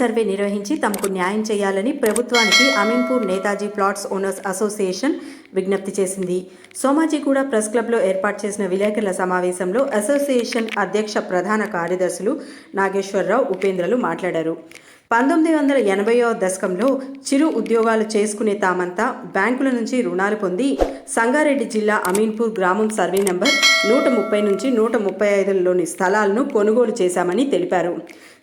Survey నిర్వహించి తమకు న్యాయం చేయాలని ప్రభుత్వానికి Ameenpur Netaji plots owners association విజ్ఞప్తి చేసింది. సోమాజిగూడ ప్రెస్ క్లబ్లో ఏర్పాటు చేసిన విలేకరుల సమావేశంలో అసోసియేషన్ అధ్యక్ష ప్రధాన కార్యదర్శులు నాగేశ్వరరావు ఉపేంద్రలు మాట్లాడారు. పంతొమ్మిది వందల ఎనభైవ దశకంలో చిరు ఉద్యోగాలు చేసుకునే తామంతా బ్యాంకుల నుంచి రుణాలు పొంది సంగారెడ్డి జిల్లా అమీన్పూర్ గ్రామం సర్వే నెంబర్ నూట ముప్పై నుంచి నూట ముప్పై ఐదులోని స్థలాలను కొనుగోలు చేశామని తెలిపారు.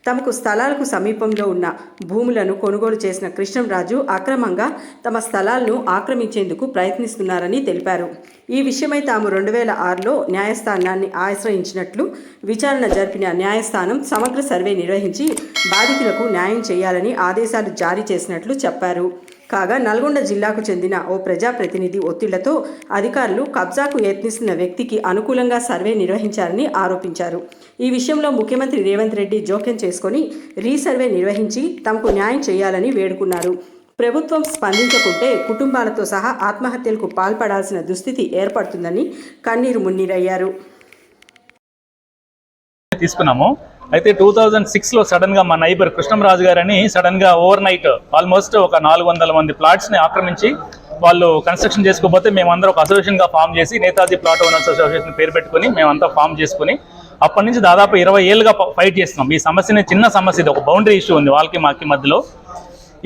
తమకు స్థలాలకు సమీపంలో ఉన్న భూములను కొనుగోలు చేసిన కృష్ణంరాజు అక్రమంగా తమ స్థలాలను ఆక్రమించేందుకు ప్రయత్నిస్తున్నారని తెలిపారు. ఈ విషయమై తాము రెండు వేల ఆరులో న్యాయస్థానాన్ని ఆశ్రయించినట్లు విచారణ జరిపిన న్యాయస్థానం సమగ్ర సర్వే నిర్వహించి బాధితులకు న్యాయం చేయాలని ఆదేశాలు జారీ చేసినట్లు చెప్పారు. కాగా నల్గొండ జిల్లాకు చెందిన ఓ ప్రజాప్రతినిధి ఒత్తిళ్ళతో అధికారులు కబ్జాకు యత్నిస్తున్న వ్యక్తికి అనుకూలంగా సర్వే నిర్వహించారని ఆరోపించారు. ఈ విషయంలో ముఖ్యమంత్రి రేవంత్ రెడ్డి జోక్యం చేసుకొని రీసర్వే నిర్వహించి తమకు న్యాయం చేయాలని వేడుకున్నారు. ప్రభుత్వం స్పందించకుంటే కుటుంబాలతో సహా ఆత్మహత్యలకు పాల్పడాల్సిన దుస్థితి ఏర్పడుతుందని కన్నీరు మున్నీరయ్యారు. తీసుకున్నాము. అయితే టూ థౌజండ్ సిక్స్లో సడన్గా మా నైబర్ కృష్ణంరాజు గారని సడన్గా ఓవర్ నైట్ ఆల్మోస్ట్ ఒక నాలుగు వందల మంది ప్లాట్స్ని ఆక్రమించి వాళ్ళు కన్స్ట్రక్షన్ చేసుకోకపోతే మేమందరం ఒక అసోసియేషన్గా ఫామ్ చేసి నేతాజీ ప్లాట్ ఓనర్స్ అసోసియేషన్ పేరు పెట్టుకుని మేమంతా ఫామ్ చేసుకుని అప్పటి నుంచి దాదాపు ఇరవై ఏళ్ళుగా ఫైట్ చేస్తున్నాం. ఈ సమస్యని చిన్న సమస్య ఇది. ఒక బౌండరీ ఇష్యూ ఉంది వాళ్ళకి మాకి మధ్యలో.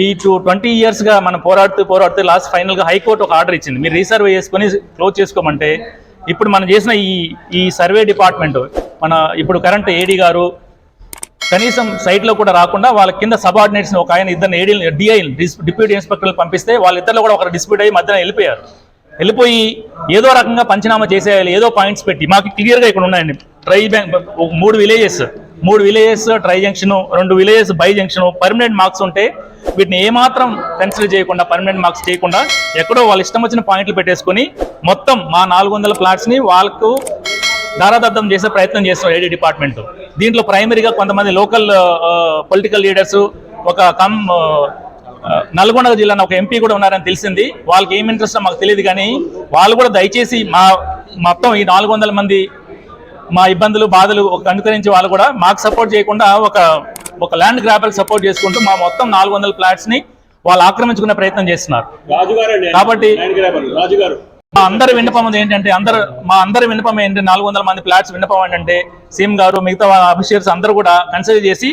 ఈ టూ ట్వంటీ ఇయర్స్గా మనం పోరాడుతూ పోరాడుతూ లాస్ట్ ఫైనల్గా హైకోర్టు ఒక ఆర్డర్ ఇచ్చింది. మీరు రీసర్వే చేసుకొని క్లోజ్ చేసుకోమంటే ఇప్పుడు మనం చేసిన ఈ ఈ సర్వే డిపార్ట్మెంట్ మన ఇప్పుడు కరెంట్ ఏడీ గారు కనీసం సైట్లో కూడా రాకుండా వాళ్ళ కింద సబార్డినేట్స్ ఒక ఆయన ఇద్దరు ఏడీ డిఐ డిప్యూటీ ఇన్స్పెక్టర్లు పంపిస్తే వాళ్ళిద్దరు కూడా ఒకరు డిస్ప్యూట్ అయ్యి మధ్యన వెళ్ళిపోయారు. వెళ్ళిపోయి ఏదో రకంగా పంచనామా చేసేయాలి ఏదో పాయింట్స్ పెట్టి మాకు క్లియర్గా ఇక్కడ ఉన్నాయండి. ట్రై బ్యాంక్ మూడు విలేజెస్ మూడు విలేజెస్ ట్రై జంక్షన్ రెండు villages bi junction permanent marks ఉంటే వీటిని ఏమాత్రం కన్సిడర్ చేయకుండా పర్మనెంట్ మార్క్స్ చేయకుండా ఎక్కడో వాళ్ళ ఇష్టం వచ్చిన పాయింట్లు పెట్టేసుకొని మొత్తం మా నాలుగు వందల ప్లాట్స్ని వాళ్ళకు దారాదద్దం చేసే ప్రయత్నం చేస్తున్నారు ఏడీ డిపార్ట్మెంట్ దీంట్లో ప్రైమరీగా కొంతమంది లోకల్ పొలిటికల్ లీడర్స్ ఒక కమ్ నల్గొండ జిల్లాలో ఒక ఎంపీ కూడా ఉన్నారని తెలిసింది. వాళ్ళకి ఏం ఇంట్రెస్ట్ మాకు తెలియదు కానీ వాళ్ళు కూడా దయచేసి మా మొత్తం ఈ నాలుగు వందల మంది మా ఇబ్బందులు బాధలు ఒక అనుకరించి వాళ్ళు కూడా మాకు సపోర్ట్ చేయకుండా ఒక ఒక ల్యాండ్ గ్రాబల్ సపోర్ట్ చేసుకుంటూ మా మొత్తం నాలుగు వందల ప్లాట్స్ని వాళ్ళు ఆక్రమించుకునే ప్రయత్నం చేస్తున్నారు. కాబట్టి మా అందరి విన్నపం ఏంటంటే అందరు మా అందరి విన్నపం ఏంటంటే నాలుగు వందల మంది ప్లాట్స్ విన్నపం ఏంటంటే సీఎం గారు మిగతా అఫీషియల్స్ అందరూ కూడా కన్సిడర్ చేసి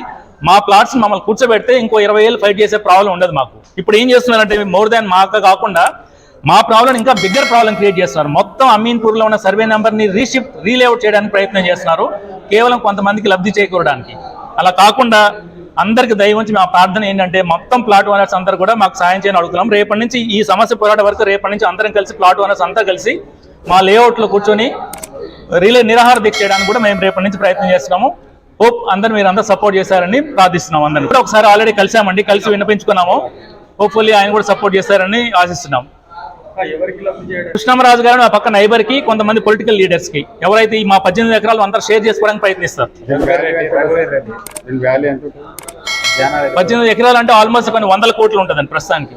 మా ప్లాట్స్ మమ్మల్ని కూర్చోబెడితే ఇంకో ఇరవై ఏళ్ళు ఫైట్ చేసే ప్రాబ్లం ఉండదు మాకు. ఇప్పుడు ఏం చేస్తున్నారంటే మోర్ దాన్ మాకు కాకుండా మా ప్రాబ్లం ఇంకా బిగ్గర్ ప్రాబ్లం క్రియేట్ చేస్తున్నారు. మొత్తం అమీన్పూర్లో ఉన్న సర్వే నెంబర్ని రీషిఫ్ట్ రీలేఅవుట్ చేయడానికి ప్రయత్నం చేస్తున్నారు. కేవలం కొంతమందికి లబ్ధి చేకూరడానికి. అలా కాకుండా అందరికి దయవంచి మా ప్రార్థన ఏంటంటే మొత్తం ప్లాట్ ఓనర్స్ అందరూ కూడా మాకు సాయం చేయని అడుగుతున్నాం. రేపటి నుంచి ఈ సమస్య పోరాట వరకు రేపటి నుంచి అందరం కలిసి ప్లాట్ ఓనర్స్ అంతా కలిసి మా లేఅవుట్లో కూర్చొని రిలే నిరాహార దీక్ష చేయడానికి కూడా మేము రేపటి నుంచి ప్రయత్నం చేస్తున్నాము. హోప్ అందరు మీరు అందరూ సపోర్ట్ చేశారని ప్రార్థిస్తున్నాం అందరిని. కూడా ఒకసారి ఆల్రెడీ కలిసామండి కలిసి వినిపించుకున్నాము. హోప్ఫుల్లీ ఆయన కూడా సపోర్ట్ చేశారని ఆశిస్తున్నాం. కృష్ణమరాజు గారు నా పక్క నైబర్కి కొంతమంది పొలిటికల్ లీడర్స్కి. ఎవరైతే ఈ మా పద్దెనిమిది ఎకరాలు అందరూ షేర్ చేసుకోవడానికి ప్రయత్నిస్తారు? పద్దెనిమిది ఎకరాలు అంటే ఆల్మోస్ట్ కొన్ని వందల కోట్లు ఉంటుందండి ప్రస్తుతానికి.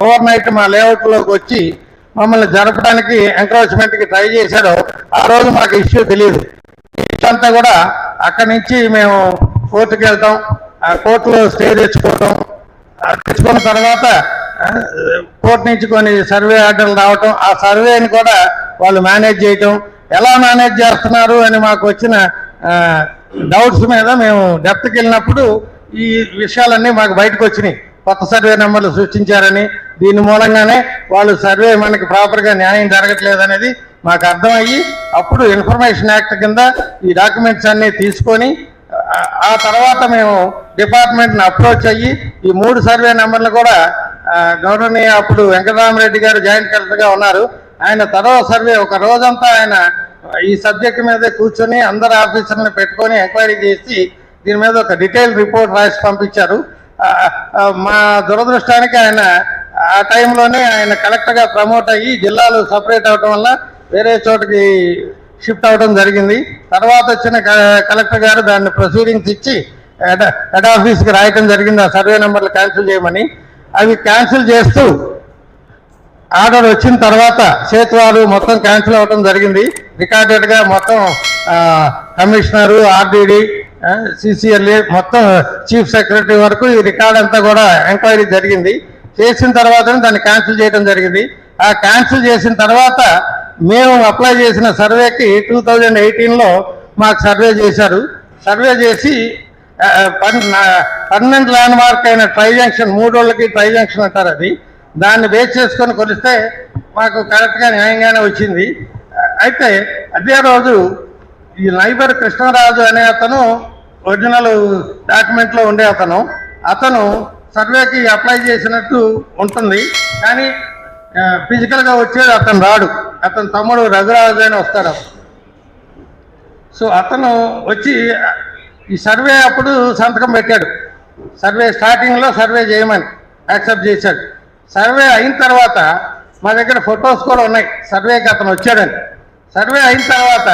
ఓవర్ నైట్ మా లేఅవుట్లోకి వచ్చి మమ్మల్ని జరపడానికి ఎంకరేజ్మెంట్కి ట్రై చేశారు ఆ రోజు మాకు ఇష్యూ తెలియదు ఇష్యూ అంతా కూడా అక్కడి నుంచి మేము కోర్టుకి వెళ్తాం ఆ కోర్టులో స్టే తెచ్చుకోవటం తెచ్చుకున్న తర్వాత కోర్టు నుంచి కొన్ని సర్వే ఆర్డర్లు రావటం ఆ సర్వేని కూడా వాళ్ళు మేనేజ్ చేయటం. ఎలా మేనేజ్ చేస్తున్నారు అని మాకు వచ్చిన డౌట్స్ మీద మేము డెప్త్కి వెళ్ళినప్పుడు ఈ విషయాలన్నీ మాకు బయటకు వచ్చినాయి. కొత్త సర్వే నెంబర్లు సృష్టించారని దీని మూలంగానే వాళ్ళు సర్వే మనకి ప్రాపర్గా న్యాయం జరగట్లేదు అనేది మాకు అర్థమయ్యి అప్పుడు ఇన్ఫర్మేషన్ యాక్ట్ కింద ఈ డాక్యుమెంట్స్ అన్నీ తీసుకొని ఆ- తర్వాత మేము డిపార్ట్మెంట్ని అప్రోచ్ అయ్యి ఈ మూడు సర్వే నెంబర్లు కూడా గౌరవనీయ అప్పుడు వెంకటరామరెడ్డి గారు జాయింట్ కలెక్టర్గా ఉన్నారు. ఆయన తర్వాత సర్వే ఒక రోజంతా ఆయన ఈ సబ్జెక్ట్ మీద కూర్చొని అందరు ఆఫీసర్ని పెట్టుకొని ఎంక్వైరీ చేసి దీని మీద ఒక డీటెయిల్ రిపోర్ట్ రాసి పంపించారు. మా దురదృష్టానికి ఆయన ఆ టైంలోనే ఆయన కలెక్టర్గా ప్రమోట్ అయ్యి జిల్లాలు సపరేట్ అవడం వల్ల వేరే చోటకి షిఫ్ట్ అవడం జరిగింది. తర్వాత వచ్చిన క- కలెక్టర్ గారు దాన్ని ప్రొసీడింగ్స్ ఇచ్చి హెడ్ హెడ్ ఆఫీస్కి రాయటం జరిగింది. ఆ సర్వే నెంబర్లు క్యాన్సిల్ చేయమని. అవి క్యాన్సిల్ చేస్తూ ఆర్డర్ వచ్చిన తర్వాత సేతువారు మొత్తం క్యాన్సిల్ అవ్వడం జరిగింది. రికార్డెడ్గా మొత్తం కమిషనరు ఆర్డీడీ సిసిఎల్ఏ మొత్తం చీఫ్ సెక్రటరీ వరకు ఈ రికార్డ్ అంతా కూడా ఎంక్వైరీ జరిగింది. చేసిన తర్వాత దాన్ని క్యాన్సిల్ చేయడం జరిగింది. ఆ క్యాన్సిల్ చేసిన తర్వాత మేము అప్లై చేసిన సర్వేకి టూ థౌజండ్ ఎయిటీన్లో మాకు సర్వే చేశారు. సర్వే చేసి పన్- పర్మనెంట్ ల్యాండ్ మార్క్ అయిన ట్రై జంక్షన్ మూడోళ్ళకి ట్రై జంక్షన్ అంటారు అది. దాన్ని బేస్ చేసుకొని కొలిస్తే మాకు కరెక్ట్గా న్యాయంగానే వచ్చింది. అయితే అదే రోజు ఈ నైబర్ కృష్ణరాజు అనే అతను ఒరిజినల్ డాక్యుమెంట్లో ఉండే అతను. అతను సర్వేకి అప్లై చేసినట్టు ఉంటుంది. కానీ ఫిజికల్గా వచ్చేది అతను రాడు. అతని తమ్ముడు రఘురాజు అని వస్తాడు సో అతను వచ్చి ఈ సర్వే అప్పుడు సంతకం పెట్టాడు. సర్వే స్టార్టింగ్లో సర్వే చేయమని యాక్సెప్ట్ చేశాడు. సర్వే అయిన తర్వాత మా దగ్గర ఫొటోస్ కూడా ఉన్నాయి. సర్వేకి అతను వచ్చాడని. సర్వే అయిన తర్వాత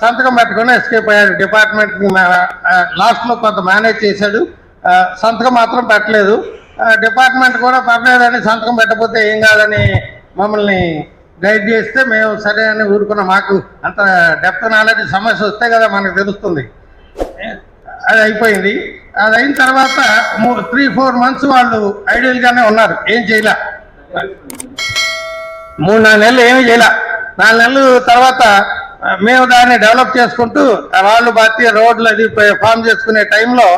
సంతకం పెట్టుకుని ఎస్కేప్ అయ్యాడు. డిపార్ట్మెంట్ని లాస్ట్లో కొంత మేనేజ్ చేశాడు. సంతకం మాత్రం పెట్టలేదు. డిపార్ట్మెంట్ కూడా పర్లేదని సంతకం పెట్టకపోతే ఏం కాదని మమ్మల్ని గైడ్ చేస్తే మేము సరే అని ఊరుకున్న. మాకు అంత డెప్త్ నాలెడ్జ్ సమస్య వస్తే కదా మనకు తెలుస్తుంది. అది అయిపోయింది. అది అయిన తర్వాత త్రీ ఫోర్ మంత్స్ వాళ్ళు ఐడియల్గానే ఉన్నారు. ఏం చేయలే. మూడు నాలుగు నెలలు ఏమీ చేయలే. నాలుగు నెలలు తర్వాత మేము దాన్ని డెవలప్ చేసుకుంటూ వాళ్ళు రాళ్ళు బాతి రోడ్లు అది ఫామ్ చేసుకునే టైంలో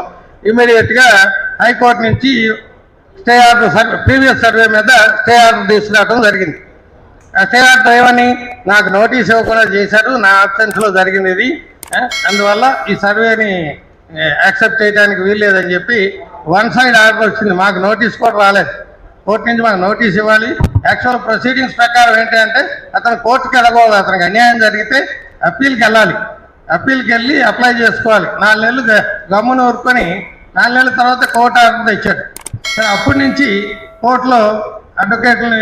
ఇమీడియట్గా హైకోర్టు నుంచి stay order survey previous survey మీద స్టే ఆర్డర్ తీసుకురావడం జరిగింది. ఆ స్టే ఆర్డర్ ఏమని? నాకు నోటీస్ ఇవ్వకుండా చేశారు. నా అబ్సెన్స్లో జరిగింది ఇది. అందువల్ల ఈ సర్వేని యాక్సెప్ట్ చేయడానికి వీల్లేదని చెప్పి వన్ సైడ్ ఆర్డర్ వచ్చింది. మాకు నోటీస్ కూడా రాలేదు. కోర్టు నుంచి మాకు నోటీస్ ఇవ్వాలి. యాక్చువల్ ప్రొసీడింగ్స్ ప్రకారం ఏంటంటే అతను కోర్టుకి వెళ్ళకూడదు అతనికి అన్యాయం జరిగితే అప్పీల్కి వెళ్ళాలి. అప్పీల్కి వెళ్ళి అప్లై చేసుకోవాలి. నాలుగు నెలలు గమ్మున ఊరుకొని నాలుగు నెలల తర్వాత కోర్టు ఆర్డర్ తెచ్చాడు. సరే అప్పటి నుంచి కోర్టులో అడ్వకేట్ని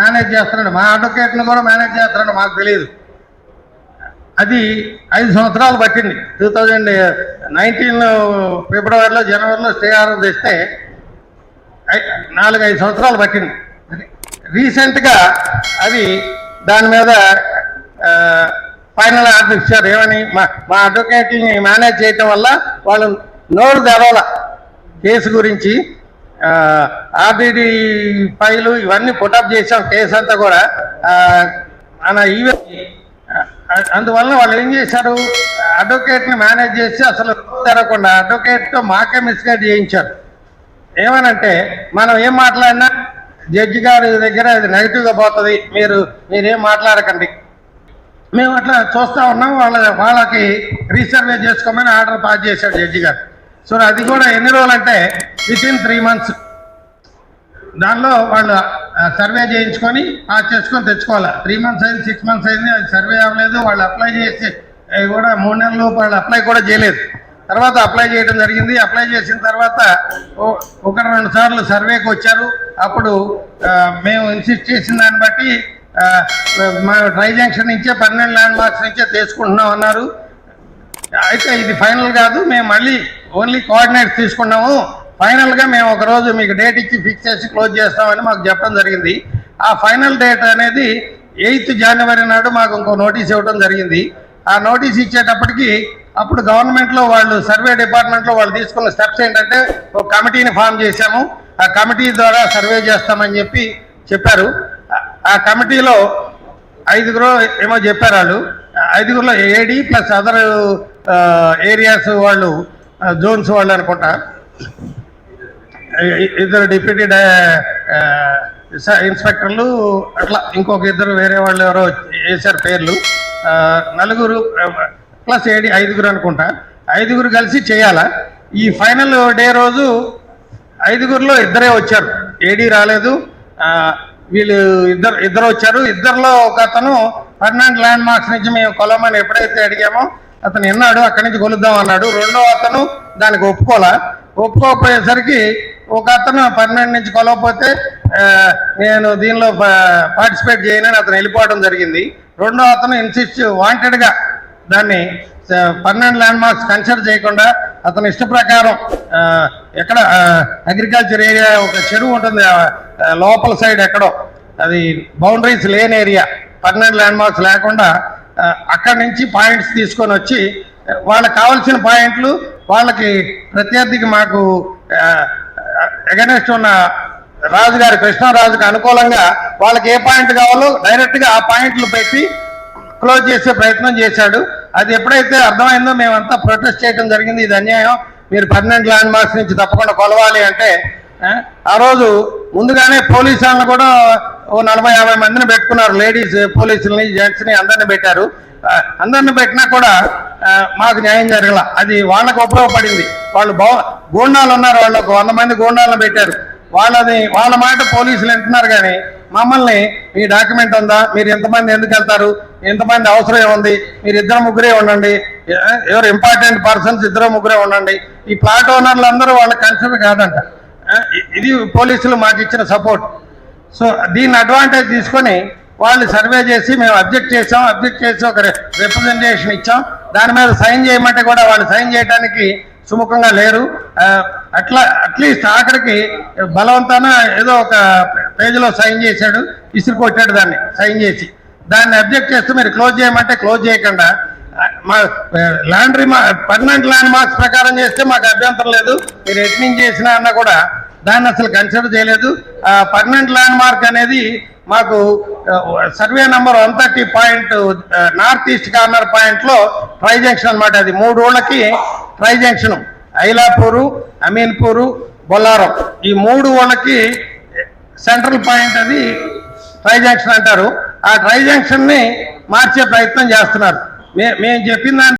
మేనేజ్ చేస్తున్నాడు. మా అడ్వకేట్ని కూడా మేనేజ్ చేస్తున్నాడు మాకు తెలియదు. అది ఐదు సంవత్సరాలు పట్టింది. టూ థౌజండ్ నైన్టీన్ ఫిబ్రవరిలో జనవరిలో స్టే ఆర్డర్ తెస్తే నాలుగు ఐదు సంవత్సరాలు పట్టింది. రీసెంట్గా అది దాని మీద ఫైనల్ ఆర్డర్ ఇచ్చారు. ఏమని? మా మా అడ్వకేట్ని మేనేజ్ చేయటం వల్ల వాళ్ళు నోరు తెరవాల కేసు గురించి. ఆర్డిడి ఫైలు ఇవన్నీ పుటప్ చేసాం కేసు అంతా కూడా మన ఈవెన్ అందువల్ల వాళ్ళు ఏం చేశారు? అడ్వకేట్ని మేనేజ్ చేసి అసలు తెరవకుండా అడ్వకేట్తో మాకే మిస్గైడ్ చేయించారు. ఏమనంటే మనం ఏం మాట్లాడినా జడ్జి గారి దగ్గర అది నెగిటివ్గా పోతుంది. మీరు మీరేం మాట్లాడకండి. మేము అట్లా చూస్తా ఉన్నాం. వాళ్ళ వాళ్ళకి రీసర్వే చేసుకోమని ఆర్డర్ పాస్ చేశాడు జడ్జి గారు. సో అది కూడా ఎన్ని రోజులు అంటే విత్ ఇన్ త్రీ మంత్స్ దానిలో వాళ్ళు సర్వే చేయించుకొని ఆ చేసుకొని తెచ్చుకోవాలి? త్రీ మంత్స్ అయింది సిక్స్ మంత్స్ అయింది అది సర్వే అవ్వలేదు వాళ్ళు అప్లై చేసి కూడా మూడు నెలల లోపు వాళ్ళు అప్లై కూడా చేయలేదు. తర్వాత అప్లై చేయడం జరిగింది. అప్లై చేసిన తర్వాత ఓ- ఒకటి రెండు సార్లు సర్వేకి వచ్చారు. అప్పుడు మేము ఇన్సిస్ట్ చేసిన దాన్ని బట్టి మా ట్రై జంక్షన్ నుంచే పన్నెండు ల్యాండ్ మార్క్స్ నుంచే తీసుకుంటున్నాం అన్నారు. అయితే ఇది ఫైనల్ కాదు. మేము మళ్ళీ ఓన్లీ కోఆర్డినేట్స్ తీసుకున్నాము. ఫైనల్గా మేము ఒక రోజు మీకు డేట్ ఇచ్చి ఫిక్స్ చేసి క్లోజ్ చేస్తామని మాకు చెప్పడం జరిగింది. ఆ ఫైనల్ డేట్ అనేది ఎయిత్ జనవరి నాడు మాకు ఇంకో నోటీస్ ఇవ్వడం జరిగింది. ఆ నోటీస్ ఇచ్చేటప్పటికి అప్పుడు గవర్నమెంట్లో వాళ్ళు సర్వే డిపార్ట్మెంట్లో వాళ్ళు తీసుకున్న స్టెప్స్ ఏంటంటే ఒక కమిటీని ఫామ్ చేశాము. ఆ కమిటీ ద్వారా సర్వే చేస్తామని చెప్పి చెప్పారు. ఆ- కమిటీలో ఐదుగురు ఏమో చెప్పారు వాళ్ళు. ఐదుగురులో ఏడి ప్లస్ అదర్ ఏరియాస్ వాళ్ళు జోన్స్ వాళ్ళు అనుకుంటా. ఇద్దరు డిప్యూటీ స- ఇన్స్పెక్టర్లు అట్లా ఇంకొక ఇద్దరు వేరే వాళ్ళు ఎవరో వేశారు పేర్లు. నలుగురు ప్లస్ ఏడి ఐదుగురు అనుకుంటా. ఐదుగురు కలిసి చేయాలా? ఈ ఫైనల్ డే రోజు ఐదుగురిలో ఇద్దరే వచ్చారు. ఏడీ రాలేదు. వీళ్ళు ఇద్దరు ఇద్దరు వచ్చారు. ఇద్దరిలో ఒక అతను పర్మనెంట్ ల్యాండ్ మార్క్స్ నుంచి మేము కొలమని ఎప్పుడైతే అడిగామో అతను విన్నాడు అక్కడి నుంచి కొలుద్దాం అన్నాడు. రెండో అతను దానికి ఒప్పుకోలా. ఒప్పుకోకపోయేసరికి ఒక అతను పర్మనెంట్ నుంచి కొలవపోతే నేను దీనిలో పార్టిసిపేట్ చేయనని అతను వెళ్ళిపోవడం జరిగింది. రెండో అతను ఇన్సిస్ట్ వాంటెడ్గా దాన్ని పర్మనెంట్ ల్యాండ్ మార్క్స్ కన్సిడర్ చేయకుండా అతని ఇష్ట ప్రకారం ఎక్కడ అగ్రికల్చర్ ఏరియా ఒక చెరువు ఉంటుంది లోపల సైడ్ ఎక్కడో అది బౌండరీస్ లేని ఏరియా పర్మనెంట్ ల్యాండ్ మార్క్స్ లేకుండా అక్కడి నుంచి పాయింట్స్ తీసుకొని వచ్చి వాళ్ళకి కావాల్సిన పాయింట్లు వాళ్ళకి ప్రత్యర్థికి మాకు ఎగనెస్ట్ ఉన్న రాజుగారి కృష్ణరాజుకి అనుకూలంగా వాళ్ళకి ఏ పాయింట్ కావాలో డైరెక్ట్గా ఆ పాయింట్లు పెట్టి క్లోజ్ చేసే ప్రయత్నం చేశాడు. అది ఎప్పుడైతే అర్థమైందో మేమంతా ప్రొటెస్ట్ చేయడం జరిగింది. ఇది అన్యాయం. మీరు పర్మనెంట్ ల్యాండ్ మార్క్స్ నుంచి తప్పకుండా కొలవాలి అంటే ఆ రోజు ముందుగానే పోలీసు వాళ్ళని కూడా ఓ నలభై యాభై మందిని పెట్టుకున్నారు. లేడీస్ పోలీసులని జెంట్స్ని అందరిని పెట్టారు. అందరిని పెట్టినా కూడా మాకు న్యాయం జరగల. అది వాళ్ళకు ఉపయోగపడింది. వాళ్ళు బౌ గూండాలు ఉన్నారు వాళ్ళు. ఒక వంద మంది గూండాలను పెట్టారు. వాళ్ళని వాళ్ళ మాట పోలీసులు వింటున్నారు కానీ మమ్మల్ని మీ డాక్యుమెంట్ ఉందా? మీరు ఎంతమంది ఎందుకు వెళ్తారు? ఎంతమంది అవసరం ఏముంది? మీరు ఇద్దరు ముగ్గురే ఉండండి. ఎవరు ఇంపార్టెంట్ పర్సన్స్ ఇద్దరు ముగ్గురే ఉండండి. ఈ ప్లాట్ ఓనర్లు అందరూ వాళ్ళ కన్సర్న్ కాదంట. ఇది పోలీసులు మాకు ఇచ్చిన సపోర్ట్. సో దీన్ని అడ్వాంటేజ్ తీసుకొని వాళ్ళు సర్వే చేసి మేము అబ్జెక్ట్ చేసాం అబ్జెక్ట్ చేసి ఒక రిప్రజెంటేషన్ ఇచ్చాం. దాని మీద సైన్ చేయమంటే కూడా వాళ్ళు సైన్ చేయడానికి సుముఖంగా లేరు. అట్లా అట్లీస్ట్ ఆఖరికి బలవంతాన ఏదో ఒక పేజీలో సైన్ చేశాడు ఇసురు కొట్టాడు దాన్ని సైన్ చేసి. దాన్ని అబ్జెక్ట్ చేస్తే మీరు క్లోజ్ చేయమంటే క్లోజ్ చేయకుండా ల్యాండ్ రిమా పర్మనెంట్ ల్యాండ్ మార్క్స్ ప్రకారం చేస్తే మాకు అభ్యంతరం లేదు. మీరు ఎట్నింగ్ చేసినా అన్నా కూడా దాన్ని అసలు కన్సిడర్ చేయలేదు. పర్మనెంట్ ల్యాండ్ మార్క్ అనేది మాకు survey number one thirty point north east corner పాయింట్లో ట్రై జంక్షన్ అనమాట అది. మూడు ఊళ్ళకి ట్రై జంక్షన్ ఐలాపూరు అమీన్పూరు బొల్లారం. ఈ మూడు ఊళ్ళకి సెంట్రల్ పాయింట్ అది ట్రై జంక్షన్ అంటారు. ఆ ట్రై జంక్షన్ని మార్చే ప్రయత్నం చేస్తున్నారు. మేము చెప్పిన దాని